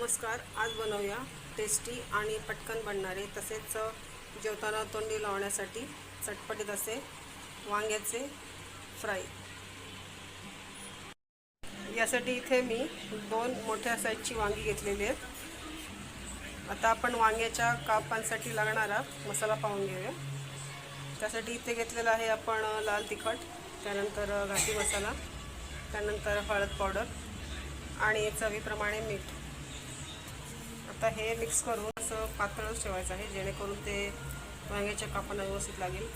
नमस्कार आज बनवूया टेस्टी आणि पटकन बनणारे तसेच जेवताना तोंडी लावण्यासाठी चटपटीत असे वांग्याचे फ्राय. यासाठी इथे मी दोन मोठ्या साईजची वांगी घेतलेली आहेत. आता आपण वांग्याच्या कापांसाठी लागणारा मसाला पाहून घेऊया. त्यासाठी इथे घेतलेला आहे आपण लाल तिखट त्यानंतर घाटी मसाला त्यानंतर हळद पावडर आणि चवीप्रमाणे मीठ. आता हे मिक्स करून असं पातळच ठेवायचं आहे जेणेकरून ते वांग्याच्या कापाला व्यवस्थित लागेल.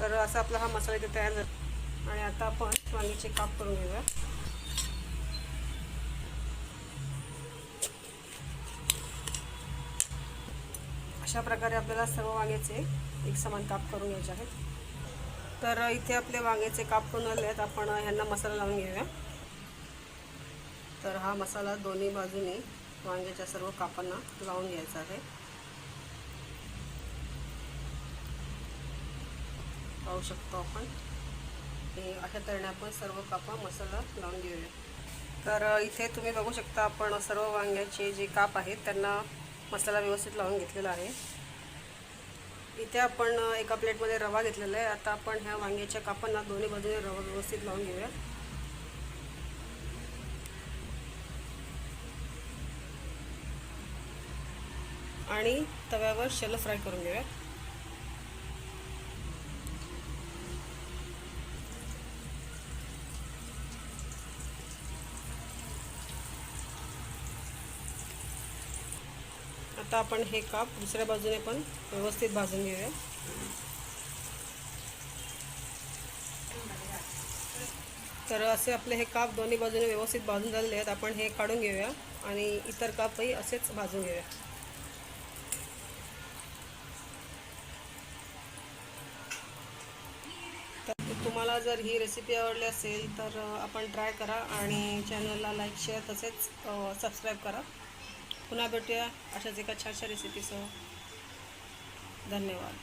तर असा आपला हा मसाला इथे तयार झाला. आणि आता आपण वांग्याचे काप करून घेऊया. अशा प्रकारे आपल्याला सर्व वांग्याचे एक समान काप करून घ्यायचे आहेत. तर इथे आपले वांग्याचे काप करून आले आहेत आपण ह्यांना मसाला लावून घेऊया. तर हा मसाला दोन्ही बाजूने वांग्याच्या सर्व कापांना लावून घ्यायचं आहे. पाहू शकतो आपण. अशा तऱ्हेने आपण सर्व कापा मसाला लावून घेऊया. तर इथे तुम्ही बघू शकता आपण सर्व वांग्याचे जे काप आहेत त्यांना मसाला व्यवस्थित लावून घेतलेला आहे. इथे आपण एका प्लेटमध्ये रवा घेतलेला आहे. आता आपण ह्या वांग्याच्या कापांना दोन्ही बाजूने रवा व्यवस्थित लावून घेऊया. आणि तव्यावर शॅलो फ्राय करून घेऊया. आता आपण हे काप दुसऱ्या बाजूने पण व्यवस्थित भाजून घेऊया. तर असे आपले हे काप दोन्ही बाजूने व्यवस्थित भाजून झालेले आहेत. आपण हे काढून घेऊया आणि इतर कापही असेच भाजून घेऊया तर तुम्हाला जर ही रेसिपी आवडली असेल तर आपण ट्राय करा आणि चॅनलला लाईक शेअर तसेच सबस्क्राईब करा. पुन्हा भेटूया अशाच एका छानशा रेसिपीसह धन्यवाद.